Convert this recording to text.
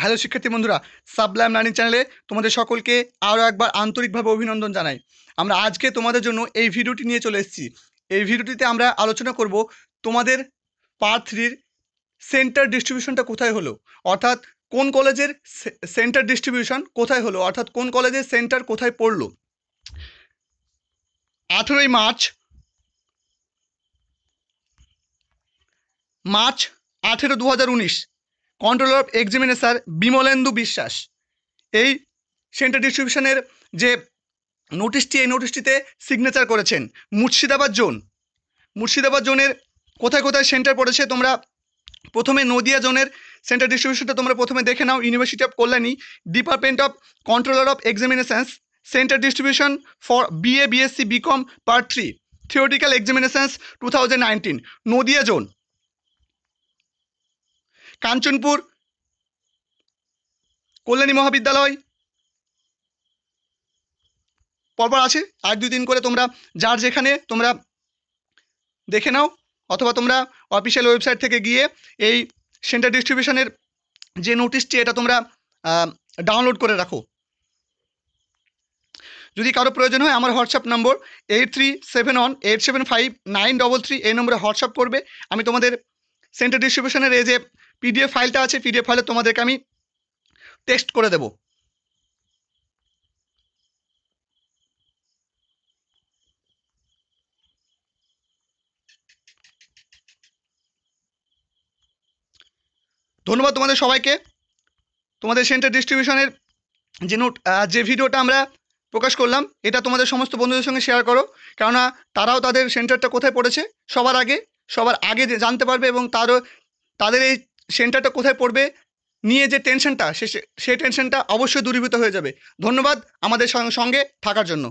Hello শিক্ষার্থী বন্ধুরা সাবলাম learning চ্যানেলে তোমাদের সকলকে আরও একবার আন্তরিকভাবে অভিনন্দন জানাই। আমরা আজকে তোমাদের জন্য এই ভিডিওটি নিয়ে চলে এসেছি। এই ভিডিওটিতে আমরা আলোচনা করব তোমাদের পার্ট থ্রির সেন্টার ডিস্ট্রিবিউশনটা কোথায় হলো? অর্থাৎ কোন কলেজের সেন্টার ডিস্ট্রিবিউশন কোথায় হলো? অর্থাৎ কোন কলেজের সেন্টার কোথায় পড়ল? আঠেরোই মার্চ মার্চ আঠেরো দু হাজার উনিশ। কন্ট্রোলার অফ এক্সামিনেশার বিমলেন্দু বিশ্বাস এই সেন্টার ডিস্ট্রিবিউশনের যে নোটিশটি এই নোটিশটিতে সিগনেচার করেছেন মুর্শিদাবাদ জোন। মুর্শিদাবাদ জোনের কোথায় কোথায় সেন্টার পড়েছে তোমরা প্রথমে নদিয়া জোনের সেন্টার ডিস্ট্রিবিউশনটা তোমরা প্রথমে দেখে নাও university of Kalyani department of controller of examinations centre distribution for BA BSc BCom part three theoretical examinations two thousand nineteen Nadia zone. Kanchanpur, Kalyani মহাবিদ্যালয়। পরপর আছে আর দুই দিন করে তোমরা যার যেখানে তোমরা দেখে নাও, অথবা তোমরা অফিসিয়াল ওয়েবসাইট থেকে গিয়ে এই সেন্টার ডিস্ট্রিবিউশনের যে নোটিশটি এটা তোমরা ডাউনলোড করে রাখো। যদি কারও প্রয়োজন হয়, আমার WhatsApp number eight three seven one eight seven five nine double three এই নম্বরে হোয়াটসঅ্যাপ করবে। আমি তোমাদের সেন্টার ডিস্ট্রিবিউশনের এই যে পিডিএফ ফাইলটা আছে পিডিএফ ফাইলে তোমাদেরকে আমি টেক্সট করে দেব। ধন্যবাদ তোমাদের সবাইকে। তোমাদের সেন্টার ডিস্ট্রিবিউশনের যে নোট যে ভিডিওটা আমরা প্রকাশ করলাম, এটা তোমাদের সমস্ত বন্ধুদের সঙ্গে শেয়ার করো। কেননা তারাও তাদের সেন্টারটা কোথায় পড়েছে, সবার আগে সবার আগে জানতে পারবে এবং তারও, তাদের এই সেন্টারটা কোথায় পড়বে? নিয়ে যে টেনশনটা সে সেই টেনশনটা অবশ্যই দূরীভূত হয়ে যাবে। ধন্যবাদ আমাদের সঙ্গে থাকার জন্য।